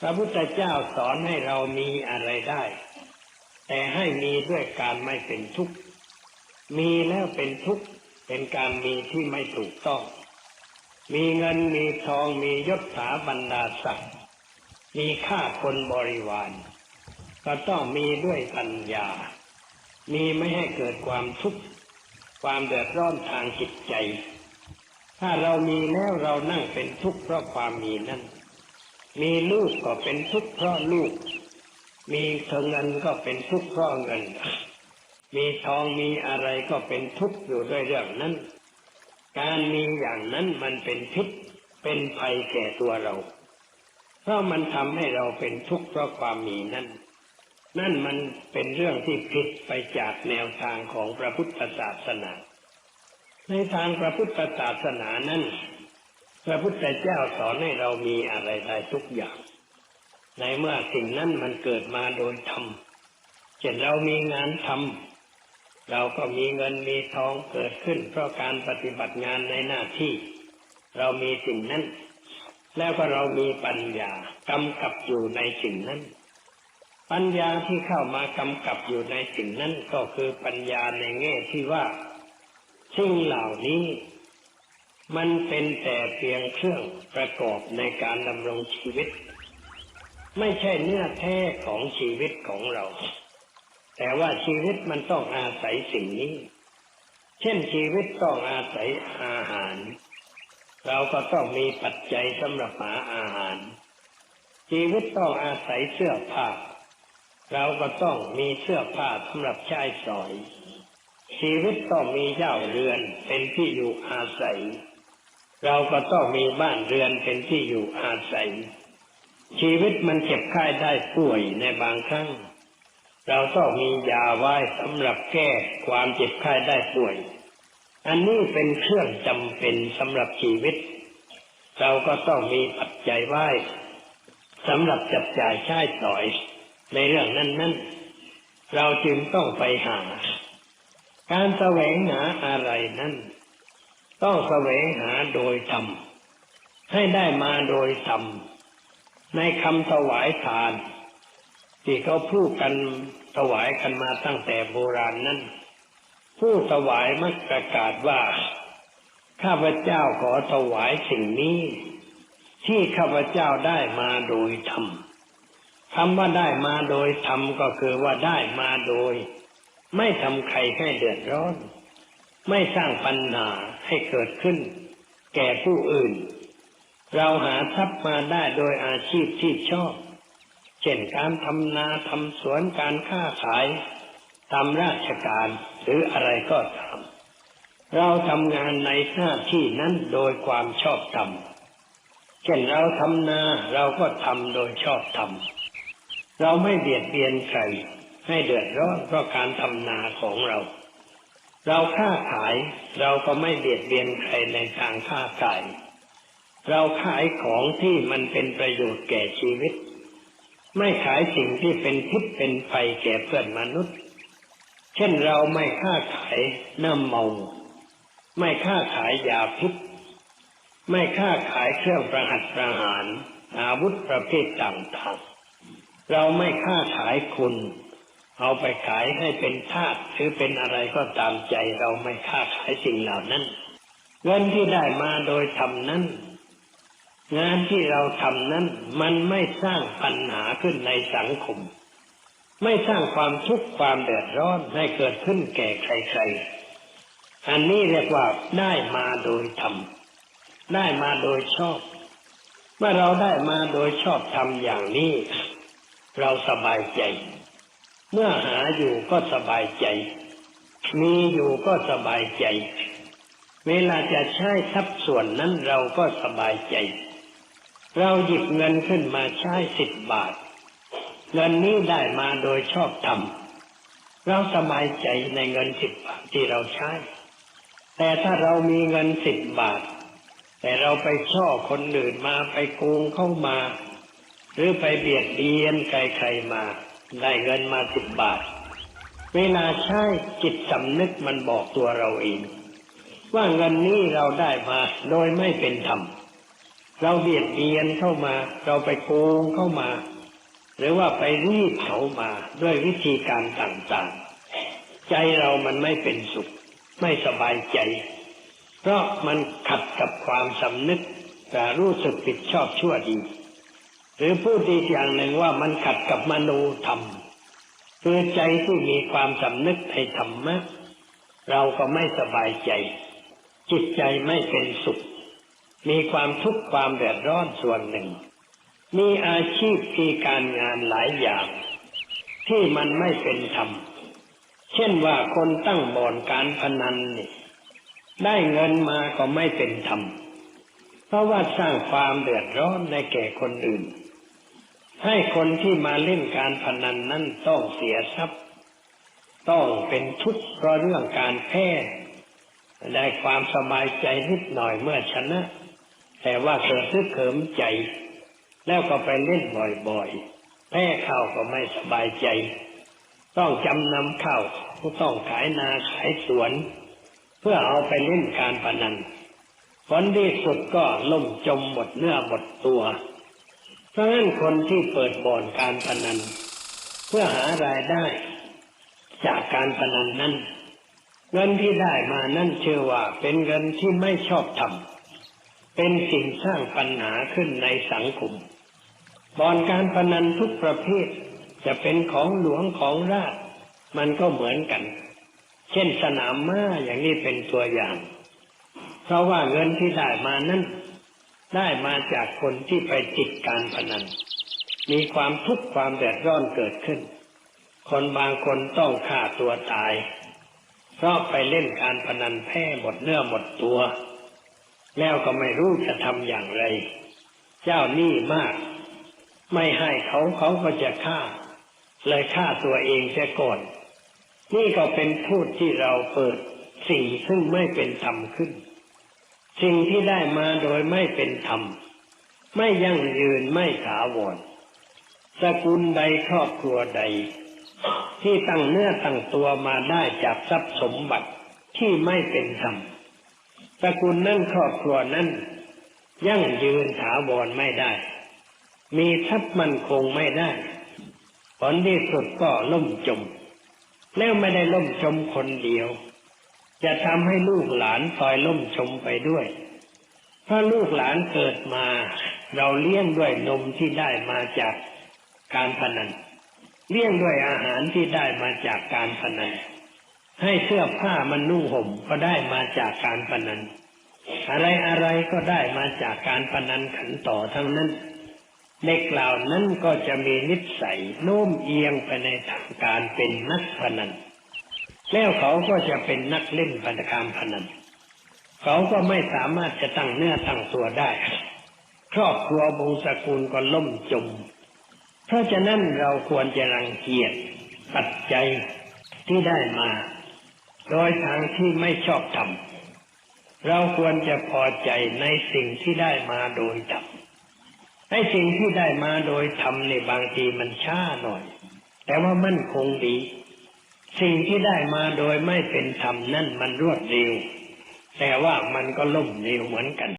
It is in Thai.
พระพุทธเจ้าสอนให้เรามีอะไรได้ แต่ให้มีด้วยการไม่เป็นทุกข์ มีแล้วเป็นทุกข์ เป็นการมีที่ไม่ถูกต้อง มีเงินมีทองมียศถาบรรดาศักดิ์มีค่าคนบริวาร ก็ต้องมีด้วยปัญญา มีไม่ให้เกิดความทุกข์ ความเดือดร้อนทางจิตใจ ถ้าเรามีแล้วเรานั่งเป็นทุกข์เพราะความมีนั่น มีลูกก็เป็นทุกข์เพราะลูก มีเงินก็เป็นทุกข์เพราะเงิน มีทองมีอะไรก็เป็นทุกข์อยู่ด้วยเรื่องนั้น การมีอย่างนั้นมันเป็นพิษเป็นภัยแก่ตัวเรา เพราะมันทำให้เราเป็นทุกข์เพราะความมีนั่นนั่นมันเป็นเรื่องที่ผิดไปจากแนวทางของพระพุทธศาสนา ในทางพระพุทธศาสนานั้น พระพุทธเจ้าสอนให้เรามีอะไรได้ทุกอย่าง ในเมื่อสิ่งนั้นมันเกิดมาโดยธรรมเช่นเรามีงานทำเราก็มีเงินมีทองเกิดขึ้น เพราะการปฏิบัติงานในหน้าที่ เรามีสิ่งนั้น แล้วก็เรามีปัญญากำกับอยู่ในสิ่งนั้น ปัญญาที่เข้ามากำกับอยู่ในสิ่งนั้นก็คือปัญญาในแง่ที่ว่าสิ่งเหล่านี้ มันเป็นแต่เพียงเครื่องประกอบในการดำรงชีวิต ไม่ใช่เนื้อแท้ของชีวิตของเรา แต่ว่าชีวิตมันต้องอาศัยสิ่งนี้ เช่นชีวิตต้องอาศัยอาหาร เราก็ต้องมีปัจจัยสำหรับหาอาหาร ชีวิตต้องอาศัยเสื้อผ้า เราก็ต้องมีเสื้อผ้าสำหรับใช้สอยชีวิตต้องมีเจ้าเรือนเป็นที่อยู่อาศัย เราก็ต้องมีบ้านเรือนเป็นที่อยู่อาศัย ชีวิตมันเจ็บไข้ได้ป่วยในบางครั้ง เราต้องมียาไว้สำหรับแก้ความเจ็บไข้ได้ป่วย อันนี้เป็นเครื่องจำเป็นสำหรับชีวิต เราก็ต้องมีปัจจัยไว้สำหรับจับจ่ายใช้สอยในเรื่องนั้นนั้นเราจึงต้องไปหา การแสวงหาอะไรนั้น ต้องแสวงหาโดยธรรมให้ได้มาโดยธรรมในคำถวายทาน ที่เขาพูดกันถวายกันมาตั้งแต่โบราณนั้น ผู้ถวายมักประกาศว่า ข้าพเจ้าขอถวายสิ่งนี้ ที่ข้าพเจ้าได้มาโดยธรรมคำว่าได้มาโดยธรรมก็คือว่าได้มาโดย ไม่ทำใครให้เดือดร้อน ไม่สร้างปัญหา ให้เกิดขึ้น แก่ผู้อื่น เราหาทรัพย์มาได้โดยอาชีพที่ชอบ เช่นการทำนาทำสวนการค้าขายทำราชการหรืออะไรก็ตามเราทำงานในหน้าที่นั้นโดยความชอบธรรมเช่นเราทำนาเราก็ทำโดยชอบธรรมเราไม่เบียดเบียนใครให้เดือดร้อนเพราะการทำนาของเรา เราค้าขายเราก็ไม่เบียดเบียนใครในทางค้าขาย เราขายของที่มันเป็นประโยชน์แก่ชีวิต ไม่ขายสิ่งที่เป็นพิษเป็นไฟแก่เพื่อนมนุษย์ เช่นเราไม่ค้าขายน้ำเมา ไม่ค้าขายยาพิษ ไม่ค้าขายเครื่องประหัตประหาร อาวุธประเภทต่างๆ เราไม่ค้าขายคุณ เอาไปขายให้เป็นทาสหรือเป็นอะไรก็ตามใจเราไม่ค้าขายสิ่งเหล่านั้น เงินที่ได้มาโดยทำนั้น งานที่เราทำนั้น มันไม่สร้างปัญหาขึ้นในสังคม ไม่สร้างความทุกข์ความเดือดร้อนให้เกิดขึ้นแก่ใครๆ อันนี้เรียกว่าได้มาโดยธรรมได้มาโดยชอบ เมื่อเราได้มาโดยชอบทำอย่างนี้ เราสบายใจ เมื่อหาอยู่ก็สบายใจ มีอยู่ก็สบายใจ เวลาจะใช้ทรัพย์ส่วนนั้นเราก็สบายใจ เราหยิบเงินขึ้นมาใช้สิบบาท เงินนี้ได้มาโดยชอบธรรม เราสบายใจในเงินสิบบาทที่เราใช้ แต่ถ้าเรามีเงินสิบบาท แต่เราไปช่อคนอื่นมาไปโกงเข้ามา หรือไปเบียดเบียนใครๆมา ได้เงินมาสิบบาท เวลาใช้จิตสำนึกมันบอกตัวเราเอง ว่าเงินนี้เราได้มาโดยไม่เป็นธรรม เราเบียดเบียนเข้ามา เราไปโกงเข้ามา หรือว่าไปรีดเขามาด้วยวิธีการต่างๆ ใจเรามันไม่เป็นสุข ไม่สบายใจ เพราะมันขัดกับความสำนึกแต่รู้สึกผิดชอบชั่วดี หรือพูดอีกอย่างหนึ่งว่ามันขัดกับมโนธรรม คือใจที่มีความสำนึกในธรรมะ เราก็ไม่สบายใจ จิตใจไม่เป็นสุข มีความทุกข์ความเดือดร้อนส่วนหนึ่ง มีอาชีพมีการงานหลายอย่าง ที่มันไม่เป็นธรรม เช่นว่าคนตั้งบ่อนการพนันนี่ได้เงินมาก็ไม่เป็นธรรม เพราะว่าสร้างความเดือดร้อนในแก่คนอื่น ให้คนที่มาเล่นการพนันนั้นต้องเสียทรัพย์ ต้องเป็นทุกข์เพราะเรื่องการแพ้ได้ความสบายใจนิดหน่อยเมื่อชนะ แต่ว่าเกิดซึกเขิมใจ แล้วก็ไปเล่นบ่อยๆ แพ้ข้าวก็ไม่สบายใจ ต้องจำนำข้าวก็ต้องขายนาขายสวน เพื่อเอาไปเล่นการพนันผลที่สุดก็ล่มจมหมดเนื้อหมดตัว เพราะฉะนั้นคนที่เปิดบ่อนการพนัน เพื่อหารายได้จากการพนันนั้นเงินที่ได้มานั่นเชื่อว่าเป็นเงินที่ไม่ชอบทำเป็นสิ่งสร้างปัญหาขึ้นในสังคมบ่อนการพนันทุกประเภทจะเป็นของหลวงของราช มันก็เหมือนกัน เช่นสนามม้าอย่างนี้เป็นตัวอย่าง เพราะว่าเงินที่ได้มานั้น ได้มาจากคนที่ไปติดการพนัน มีความทุกข์ความแดดร้อนเกิดขึ้น คนบางคนต้องฆ่าตัวตาย เพราะไปเล่นการพนันแพ้หมดเนื้อหมดตัว แล้วก็ไม่รู้จะทำอย่างไร เจ้าหนี้มาก ไม่ให้เขาเขาก็จะฆ่า เลยฆ่าตัวเองเสียก่อน นี่ก็เป็นพูดที่เราเปิดสิ่งซึ่งไม่เป็นธรรมขึ้น สิ่งที่ได้มาโดยไม่เป็นธรรม ไม่ยั่งยืนไม่ถาวรสกุลใดครอบครัวใด ที่ตั้งเนื้อตั้งตัวมาได้จากทรัพย์สมบัติที่ไม่เป็นธรรมสกุลนั่นครอบครัวนั้น ยั่งยืนถาวรไม่ได้ มีทรัพย์มั่นคงไม่ได้ผลที่สุดก็ล่มจม แล้วไม่ได้ล่มจมคนเดียว จะทำให้ลูกหลานพลอยล่มจมไปด้วยเพราลูกหลานเกิดมา เราเลี้ยงด้วยนมที่ได้มาจากการพนัน เลี้ยงด้วยอาหารที่ได้มาจากการพนัน ให้เสื้อผ้ามันนุ่งห่มก็ได้มาจากการพนัน อะไรอะไรก็ได้มาจากการพนันขันต่อทั้งนั้นเด็กเหล่านั้นก็จะมีนิสัยโน้มเอียงไปในทางการเป็นนักพนัน แล้วเขาก็จะเป็นนักเล่นพันการพนันเขาก็ไม่สามารถจะตั้งเนื้อตั้งตัวได้ ครอบครัววงศกุลก็ล่มจม เพราะฉะนั้นเราควรจะรังเกียจปัจจัยที่ได้มา โดยทางที่ไม่ชอบทำเราควรจะพอใจในสิ่งที่ได้มาโดยธรรมไอ้สิ่งที่ได้มาโดยธรรมในบางทีมันช้าหน่อย แต่ว่ามั่นคงดี สิ่งที่ได้มาโดยไม่เป็นธรรมนั่นมันรวดเร็ว แต่ว่ามันก็ล่มเร็วเหมือนกัน